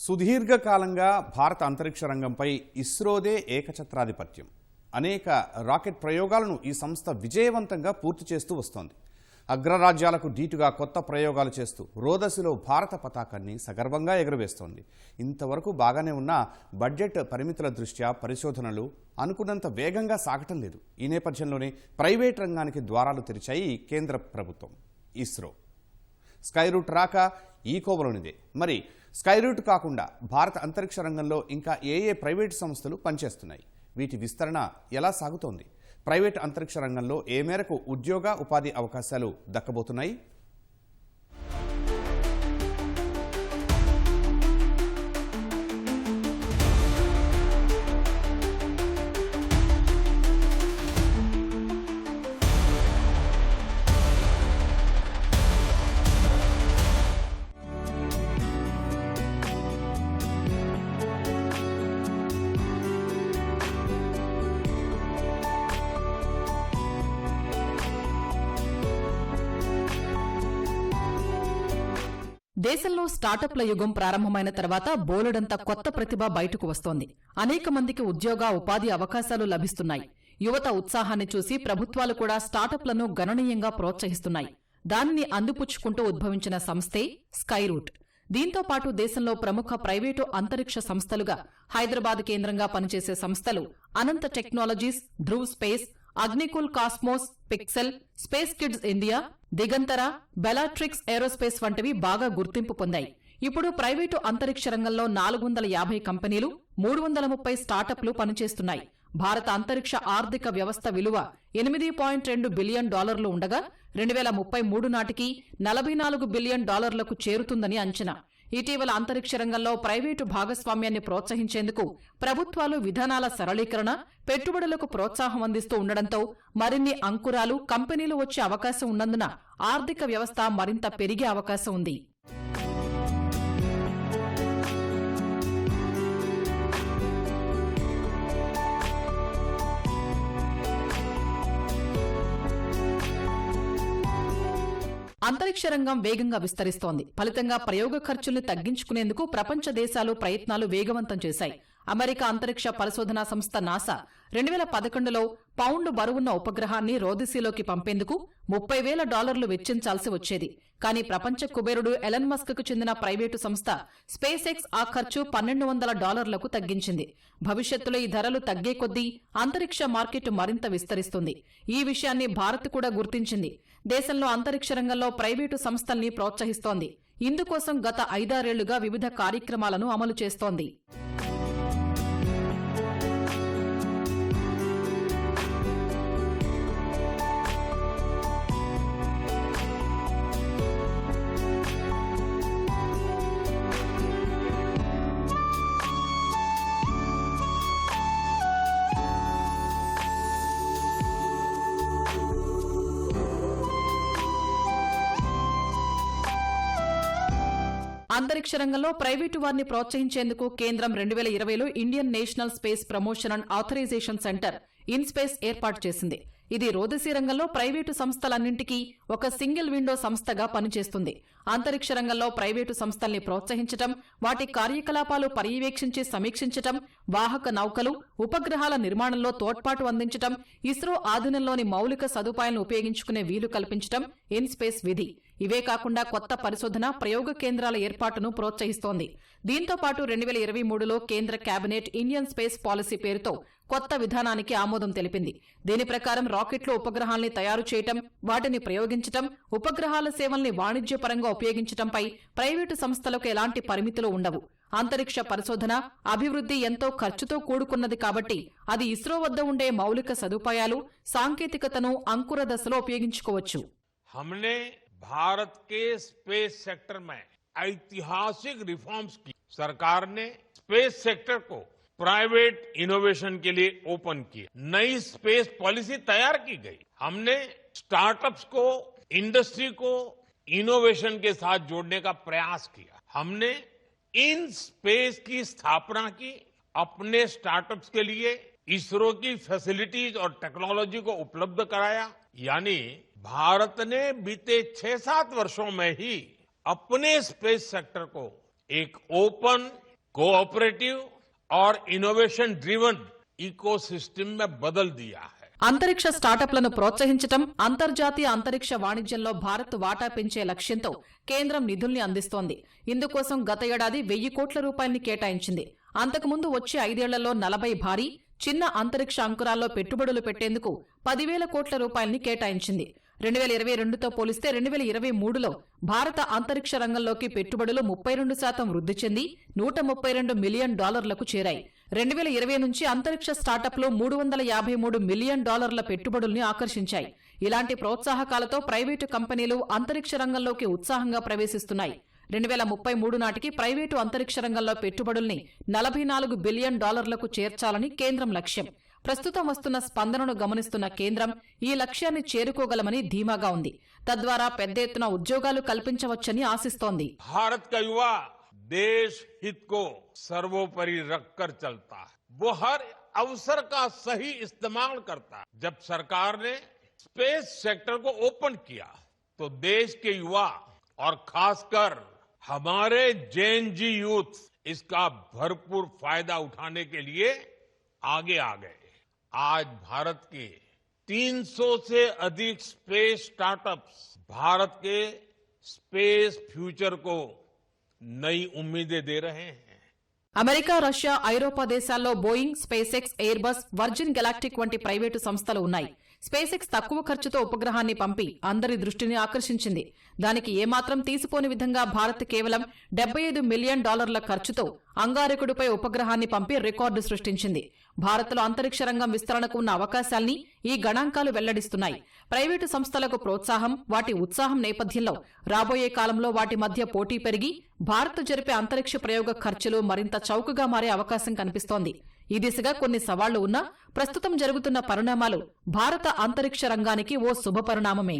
సుదీర్ఘకాలంగా భారత అంతరిక్ష రంగంపై ఇస్రోదే ఏకఛత్రాధిపత్యం. అనేక రాకెట్ ప్రయోగాలను ఈ సంస్థ విజయవంతంగా పూర్తి చేస్తూ వస్తోంది. అగ్రరాజ్యాలకు ధీటుగా కొత్త ప్రయోగాలు చేస్తూ రోదసిలో భారత పతాకాన్ని సగర్వంగా ఎగురవేస్తోంది. ఇంతవరకు బాగానే ఉన్న బడ్జెట్ పరిమితుల దృష్ట్యా పరిశోధనలు అనుకున్నంత వేగంగా సాగటం లేదు. ఈ నేపథ్యంలోనే ప్రైవేట్ రంగానికి ద్వారాలు తెరిచాయి కేంద్ర ప్రభుత్వం. ఇస్రో. స్కై రూట్ రాక ఈ కోవలోనిదే. మరి స్కైరూట్ కాకుండా భారత అంతరిక్ష రంగంలో ఇంకా ఏ ఏ ప్రైవేటు సంస్థలు పనిచేస్తున్నాయి? వీటి విస్తరణ ఎలా సాగుతోంది? ప్రైవేట్ అంతరిక్ష రంగంలో ఏ మేరకు ఉద్యోగ ఉపాధి అవకాశాలు దక్కబోతున్నాయి? దేశంలో స్టార్టప్ల యుగం ప్రారంభమైన తర్వాత బోలెడంత కొత్త ప్రతిభ బయటకు వస్తోంది. అనేక మందికి ఉద్యోగ ఉపాధి అవకాశాలు లభిస్తున్నాయి. యువత ఉత్సాహాన్ని చూసి ప్రభుత్వాలు కూడా స్టార్టప్లను గణనీయంగా ప్రోత్సహిస్తున్నాయి. దానిని అందిపుచ్చుకుంటూ ఉద్భవించిన సంస్థే స్కైరూట్ దీంతో పాటు దేశంలో ప్రముఖ ప్రైవేటు అంతరిక్ష సంస్థలుగా హైదరాబాద్ కేంద్రంగా పనిచేసే సంస్థలు Ananth technologies Dhruva space Agnikul cosmos Pixxel space kidz India Digantara Bellatrix aerospace వంటివి బాగా గుర్తింపు పొందాయి. ఇప్పుడు ప్రైవేటు అంతరిక్ష రంగంలో నాలుగు వందల యాభై కంపెనీలు మూడు వందల ముప్పై స్టార్టప్లు పనిచేస్తున్నాయి. భారత అంతరిక్ష ఆర్థిక వ్యవస్థ విలువ ఎనిమిది పాయింట్ రెండు బిలియన్ డాలర్లు ఉండగా రెండు వేల ముప్పై మూడు నాటికి నలభై నాలుగు బిలియన్ డాలర్లకు చేరుతుందని అంచనా. ఇటీవల అంతరిక్ష రంగంలో ప్రైవేటు భాగస్వామ్యాన్ని ప్రోత్సహించేందుకు ప్రభుత్వాలు విధానాల సరళీకరణ పెట్టుబడులకు ప్రోత్సాహం అందిస్తూ ఉండడంతో మరిన్ని అంకురాలు కంపెనీలు వచ్చే అవకాశం ఉన్నందున ఆర్థిక వ్యవస్థ మరింత పెరిగే అవకాశం ఉంది. అంతరిక్ష రంగం వేగంగా విస్తరిస్తోంది. ఫలితంగా ప్రయోగ ఖర్చుల్ని తగ్గించుకునేందుకు ప్రపంచ దేశాలు ప్రయత్నాలు వేగవంతం చేశాయి. అమెరికా అంతరిక్ష పరిశోధనా సంస్థ నాసా రెండు వేల పదకొండులో పౌండ్ బరువున్న ఉపగ్రహాన్ని రోదిసీలోకి పంపేందుకు ముప్పై వేల డాలర్లు వెచ్చించాల్సి వచ్చేది. కానీ ప్రపంచ కుబేరుడు ఎలన్ మస్క్కు చెందిన ప్రైవేటు సంస్థ స్పేస్ ఎక్స్ ఆ ఖర్చు పన్నెండు వందల డాలర్లకు తగ్గించింది. భవిష్యత్తులో ఈ ధరలు తగ్గే కొద్దీ అంతరిక్ష మార్కెట్ మరింత విస్తరిస్తుంది. ఈ విషయాన్ని భారత్ కూడా గుర్తించింది. దేశంలో అంతరిక్ష రంగంలో ప్రైవేటు సంస్థల్ని ప్రోత్సహిస్తోంది. ఇందుకోసం గత ఐదారేళ్ళుగా వివిధ కార్యక్రమాలను అమలు చేస్తోంది. అంతరిక్ష రంగంలో ప్రైవేటు వారిని ప్రోత్సహించేందుకు కేంద్రం రెండు వేల ఇరవైలో Indian national space promotion and authorisation centre INSPACe ఏర్పాటు చేసింది. ఇది రోదసీ రంగంలో ప్రైవేటు సంస్థలన్నింటికీ ఒక సింగిల్ విండో సంస్థగా పనిచేస్తుంది. అంతరిక్ష రంగంలో ప్రైవేటు సంస్థల్ని ప్రోత్సహించటం వాటి కార్యకలాపాలు పర్యవేక్షించి సమీక్షించటం వాహక నౌకలు ఉపగ్రహాల నిర్మాణంలో తోడ్పాటు అందించటం ఇస్రో ఆధీనంలోని మౌలిక సదుపాయాలను ఉపయోగించుకునే వీలు కల్పించటం ఇన్స్పేస్ విధి. ఇవే కాకుండా కొత్త పరిశోధన ప్రయోగ కేంద్రాల ఏర్పాటును ప్రోత్సహిస్తోంది దీంతో పాటు రెండు వేల ఇరవై మూడులో కేంద్ర కేబినెట్ ఇండియన్ స్పేస్ పాలసీ పేరుతో కొత్త విధానానికి ఆమోదం తెలిపింది దీని ప్రకారం రాకెట్లు ఉపగ్రహాల్ని తయారు చేయటం వాటిని ప్రయోగించటం ఉపగ్రహాల సేవల్ని వాణిజ్యపరంగా ఉపయోగించటంపై ప్రైవేటు సంస్థలకు ఎలాంటి పరిమితులు ఉండవు అంతరిక్ష పరిశోధన అభివృద్ధి ఎంతో ఖర్చుతో కూడుకున్నది కాబట్టి అది ఇస్రో వద్ద ఉండే మౌలిక సదుపాయాలు సాంకేతికతను అంకుర దశలో ఉపయోగించుకోవచ్చు हमने भारत के स्पेस सेक्टर में ऐतिहासिक रिफॉर्म्स की सरकार ने स्पेस सेक्टर को प्राइवेट इनोवेशन के लिए ओपन किया। नई स्पेस पॉलिसी तैयार की गई। हमने स्टार्टअप्स को, इंडस्ट्री को, इनोवेशन के साथ जोड़ने का प्रयास किया। हमने इन स्पेस की स्थापना की अपने स्टार्टअप्स के लिए, इसरो की फैसिलिटीज़ और टेक्नोलॉजी को उपलब्ध कराया। यानी भारत ने बीते छह सात वर्षों में ही अपने स्पेस सेक्टर को एक ओपन कोऑपरेटिव और इनोवेशन ड्रिवन इकोसिस्टम में बदल दिया है అంతరిక్ష స్టార్టప్లను ప్రోత్సహించటం అంతర్జాతీయ అంతరిక్ష వాణిజ్యంలో భారత్ వాటా పెంచే లక్ష్యంతో కేంద్రం నిధుల్ని అందిస్తోంది ఇందుకోసం గత ఏడాది వెయ్యి కోట్ల రూపాయల్ని కేటాయించింది అంతకుముందు వచ్చే ఐదేళ్లలో నలభై భారీ చిన్న అంతరిక్ష అంకురాల్లో పెట్టుబడులు పెట్టేందుకు పదివేల కోట్ల రూపాయల్ని కేటాయించింది రెండు వేల ఇరవై రెండుతో పోలిస్తే రెండు వేల ఇరవై మూడులో భారత అంతరిక్ష రంగంలోకి పెట్టుబడులు ముప్పై రెండు శాతం వృద్ధి చెంది నూట ముప్పై రెండు మిలియన్ డాలర్లకు చేరాయి. రెండు వేల ఇరవై నుంచి అంతరిక్ష స్టార్టప్లు మూడు వందల యాభై మూడు మిలియన్ డాలర్ల పెట్టుబడుల్ని ఆకర్షించాయి. ఇలాంటి ప్రోత్సాహకాలతో ప్రైవేటు కంపెనీలు అంతరిక్ష రంగంలోకి ఉత్సాహంగా ప్రవేశిస్తున్నాయి. రెండు వేల ముప్పై మూడు నాటికి ప్రైవేటు అంతరిక్ష రంగంలో పెట్టుబడుల్ని నలభై నాలుగు బిలియన్ డాలర్లకు చేర్చాలని కేంద్రం లక్ష్యం. ప్రస్తుతం వస్తున్న స్పందనను గమనిస్తున్న కేంద్రం ఈ లక్ష్యాన్ని చేరుకోగలమని ధీమాగా ఉంది తద్వారా పెద్ద ఎత్తున ఉద్యోగాలు కల్పించవచ్చని ఆశిస్తోంది भारत का युवा देश हित को सर्वोपरि रखकर चलता है वो हर अवसर का सही इस्तेमाल करता है जब सरकार ने स्पेस सेक्टर को ओपन किया तो देश के युवा और खासकर हमारे जैन जी यूथ इसका भरपूर फायदा उठाने के लिए आगे आ गए आज भारत के 300 से अधिक स्पेस स्टार्टअप्स भारत के स्पेस फ्यूचर को नई उम्मीदें दे रहे हैं అమెరికా రష్యా ఐరోపా దేశాల్లో Boeing SpaceX Airbus Virgin Galactic వంటి ప్రైవేటు సంస్థలు ఉన్నాయి స్పేసెక్స్ తక్కువ ఖర్చుతో ఉపగ్రహాన్ని పంపి అందరి దృష్టిని ఆకర్షించింది దానికి ఏమాత్రం తీసిపోని విధంగా భారత్ కేవలం డెబ్బై ఐదు మిలియన్ డాలర్ల ఖర్చుతో అంగారకుడిపై ఉపగ్రహాన్ని పంపి రికార్డు సృష్టించింది భారత్లో అంతరిక్ష రంగం విస్తరణకు ఉన్న అవకాశాల్ని ఈ గణాంకాలు వెల్లడిస్తున్నాయి. ప్రైవేటు సంస్థలకు ప్రోత్సాహం వాటి ఉత్సాహం నేపథ్యంలో రాబోయే కాలంలో వాటి మధ్య పోటీ పెరిగి భారత్ జరిపే అంతరిక్ష ప్రయోగ ఖర్చులు మరింత చౌకగా మారే అవకాశం కనిపిస్తోంది. ఈ దిశగా కొన్ని సవాళ్ళు ఉన్నా ప్రస్తుతం జరుగుతున్న పరిణామాలు భారత అంతరిక్ష రంగానికి ఓ శుభపరిణామమే.